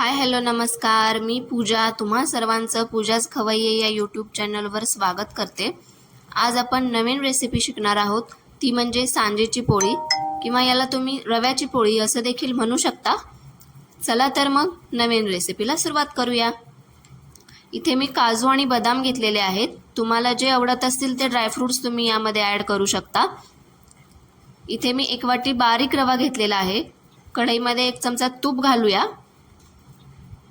Hi hello नमस्कार. मी पूजा तुम्हा सर्वांचं पूजाच खवय्ये या यूट्यूब चॅनलवर स्वागत करते. आज आपण नवीन रेसिपी शिकणार आहोत. ती म्हणजे सांजेची पोळी. किंवा याला तुम्ही रव्याची पोळी असं देखील म्हणू शकता. चला तर मग नवीन रेसिपीला सुरुवात करूया. इथे मी काजू आणि बदाम घेतलेले आहेत. तुम्हाला जे आवडत असतील ते ड्रायफ्रूट्स तुम्ही यामध्ये ॲड करू शकता. इथे मी एक वाटी बारीक रवा घेतलेला आहे. कढईमध्ये एक चमचा तूप घालूया.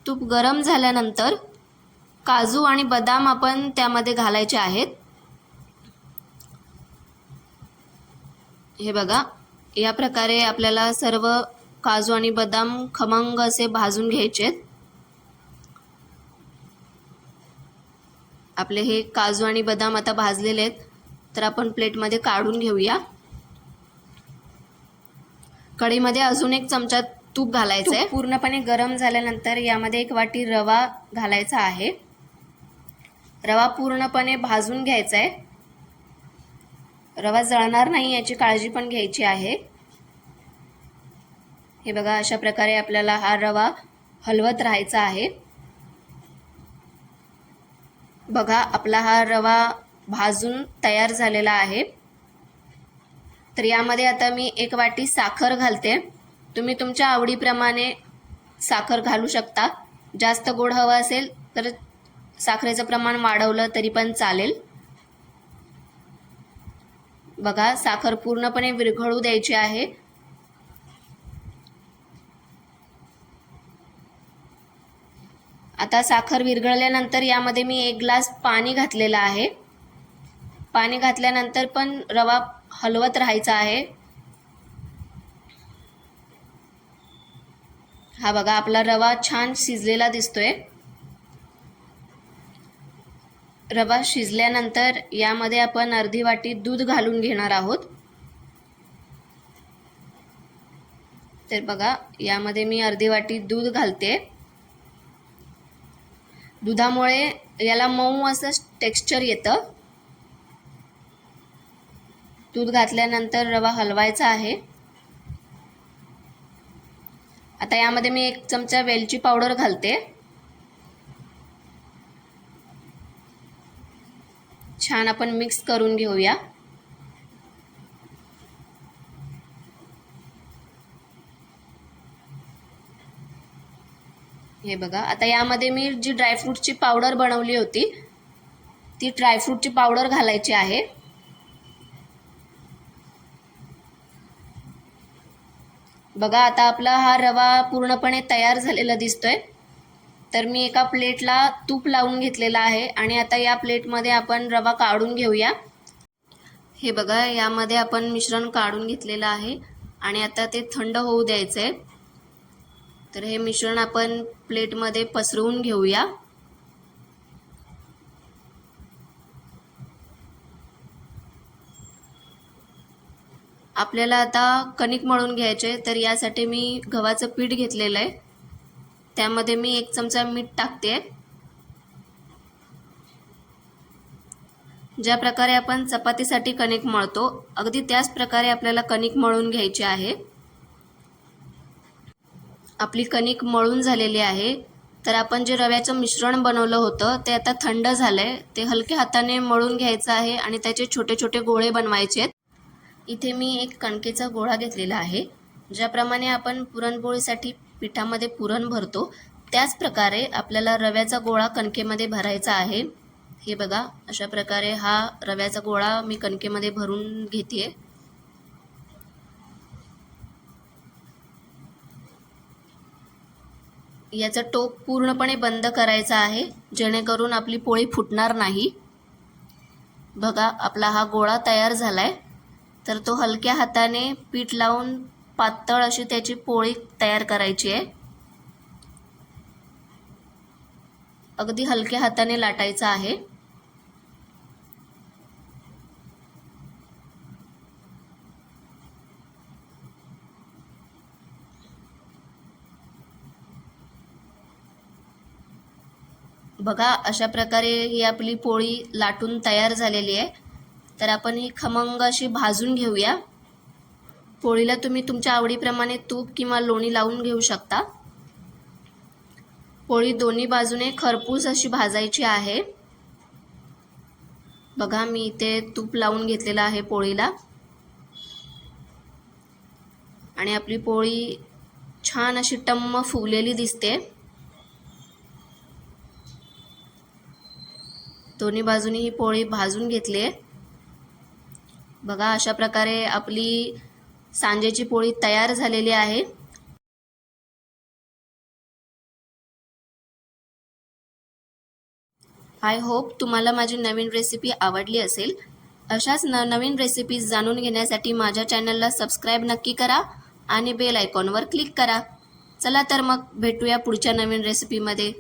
तूप गरम झाल्यानंतर काजू आणि बदाम आपण त्यामध्ये घालायचे आहेत. हे बघा या प्रकारे आपल्याला सर्व काजू आणि बदाम खमंग असे भाजून घ्यायचे आहेत. आपले हे काजू आणि बदाम आता भाजलेले आहेत तर आपण प्लेटमध्ये काढून घेऊया. कढईमध्ये अजून एक चमचा तूप घालायचं आहे पूर्णपणे गरम झाल्यानंतर यामध्ये एक वाटी रवा घालायचा आहे. रवा पूर्णपणे भाजून घ्यायचा आहे रवा जळणार नाही याची काळजी पण घ्यायची आहे. हे बघा अशा प्रकारे आपल्याला हा रवा हलवत राहायचा आहे. बघा आपला हा रवा भाजून तयार झालेला आहे. तर यामध्ये आता मी एक वाटी साखर घालते. तुम्ही तुमच्या आवडीप्रमाणे साखर घालू शकता. जास्त गोड हवं असेल तर साखरेचं प्रमाण वाढवलं तरी पण चालेल. बघा साखर पूर्णपणे विरघळू द्यायची आहे. आता साखर विरघळल्यानंतर यामध्ये मी एक ग्लास पाणी घातलेलं आहे. पाणी घातल्यानंतर पण रवा हलवत राहायचा आहे. हा बघा आपला रवा छान शिजलेला दिसतोय. रवा शिजल्यानंतर यामध्ये आपण अर्धी वाटी दूध घालून घेणार आहोत. तर बघा यामध्ये मी अर्धी वाटी दूध घालते. दुधामुळे याला मऊ असं टेक्स्चर येतं. दूध घातल्यानंतर रवा हलवायचा आहे. आता यामध्ये मी एक चमचा वेलची पावडर घालते. छान आपण मिक्स करून घेऊया. हे बघा आता यामध्ये मी जी ड्रायफ्रूटची पावडर बनवली होती ती ड्रायफ्रूटची पावडर घालायची आहे. बघा आता आपला हा रवा पूर्णपणे तयार झालेला दिसतोय. तर मी एका प्लेटला तूप लावून घेतलेला आहे आणि आता या प्लेटमध्ये आपण रवा काढून घेऊया. हे बघा यामध्ये आपण मिश्रण काढून घेतलेलं आहे आणि आता ते थंड होऊ द्यायचं आहे तर हे मिश्रण आपण प्लेटमध्ये पसरवून घेऊया. आपल्याला आता कणिक मळून घ्यायचे तर यासाठी मी गव्हाचं पीठ घेतलेलं आहे. त्यामध्ये मी एक चमचा मीठ टाकते. ज्या प्रकारे आपण चपातीसाठी कणिक मळतो अगदी त्याच प्रकारे आपल्याला कणिक मळून घ्यायची आहे. आपली कणिक मळून झालेली आहे. तर आपण जे रव्याचं मिश्रण बनवलं होतं ते आता थंड झालंय. ते हलक्या हाताने मळून घ्यायचं आहे आणि त्याचे छोटे छोटे गोळे बनवायचे आहेत. इथे मी एक कणकेचा गोळा घेतलेला आहे. ज्याप्रमाणे आपण पुरणपोळीसाठी पिठामध्ये पुरण भरतो त्याच प्रकारे आपल्याला रव्याचा गोळा कणकेमध्ये भरायचा आहे. हे बघा अशा प्रकारे हा रव्याचा गोळा मी कणकेमध्ये भरून घेते याचं टोप पूर्णपणे बंद करायचं आहे जेणेकरून आपली पोळी फुटणार नाही. बघा आपला हा गोळा तयार झाला आहे तर तो हलक्या हाताने पीठ लावून पातळ अशी त्याची पोळी तयार करायची आहे. अगदी हलक्या हाताने लाटायचा आहे. बघा अशा प्रकारे ही आपली पोळी लाटून तयार झालेली आहे. तर आपण ही खमंग अशी भाजून घेऊया. पोळीला तुम्ही तुमच्या आवडीप्रमाणे तूप किंवा लोणी लावून घेऊ शकता. पोळी दोन्ही बाजूने खरपूस अशी भाजायची आहे. बघा मी इथे तूप लावून घेतलेलं आहे पोळीला. आणि आपली पोळी छान अशी टम्म फुगलेली दिसते. दोन्ही बाजूनी ही पोळी भाजून घेतली आहे. बघा अशा प्रकारे आपली सांजेची पोळी तयार झालेली आहे. आय होप तुम्हाला माझी नवीन रेसिपी आवडली असेल. अशाच न नवीन रेसिपीज जाणून घेण्यासाठी माझ्या चॅनलला सबस्क्राईब नक्की करा आणि बेल आयकॉनवर क्लिक करा. चला तर मग भेटूया पुढच्या नवीन रेसिपीमध्ये